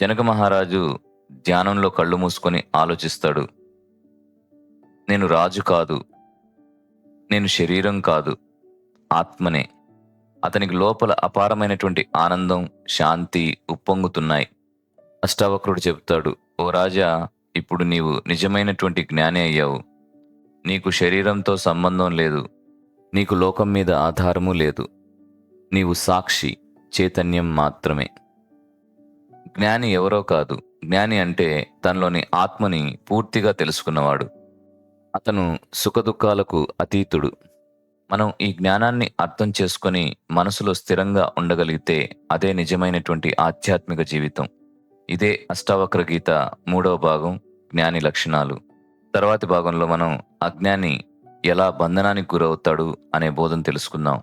జనక మహారాజు ధ్యానంలో కళ్ళు మూసుకొని ఆలోచిస్తాడు. నేను రాజు కాదు. నేను శరీరం కాదు. ఆత్మనే. అతనికి లోపల అపారమైనటువంటి ఆనందం శాంతి ఉప్పొంగుతున్నాయి. అష్టావక్రుడు చెప్తాడు ఓ రాజా ఇప్పుడు నీవు నిజమైనటువంటి జ్ఞాని అయ్యావు. నీకు శరీరంతో సంబంధం లేదు. నీకు లోకం మీద ఆధారము లేదు. నీవు సాక్షి చైతన్యం మాత్రమే. జ్ఞాని ఎవరో కాదు. జ్ఞాని అంటే తనలోని ఆత్మని పూర్తిగా తెలుసుకున్నవాడు. అతను సుఖదుఖాలకు అతీతుడు. మనం ఈ జ్ఞానాన్ని అర్థం చేసుకొని మనసులో స్థిరంగా ఉండగలిగితే అదే నిజమైనటువంటి ఆధ్యాత్మిక జీవితం. ఇదే అష్టావక్ర గీత మూడవ భాగం జ్ఞాని లక్షణాలు. తర్వాతి భాగంలో మనం అజ్ఞాని ఎలా బంధనానికి గురవుతాడు అనే బోధన తెలుసుకుందాం.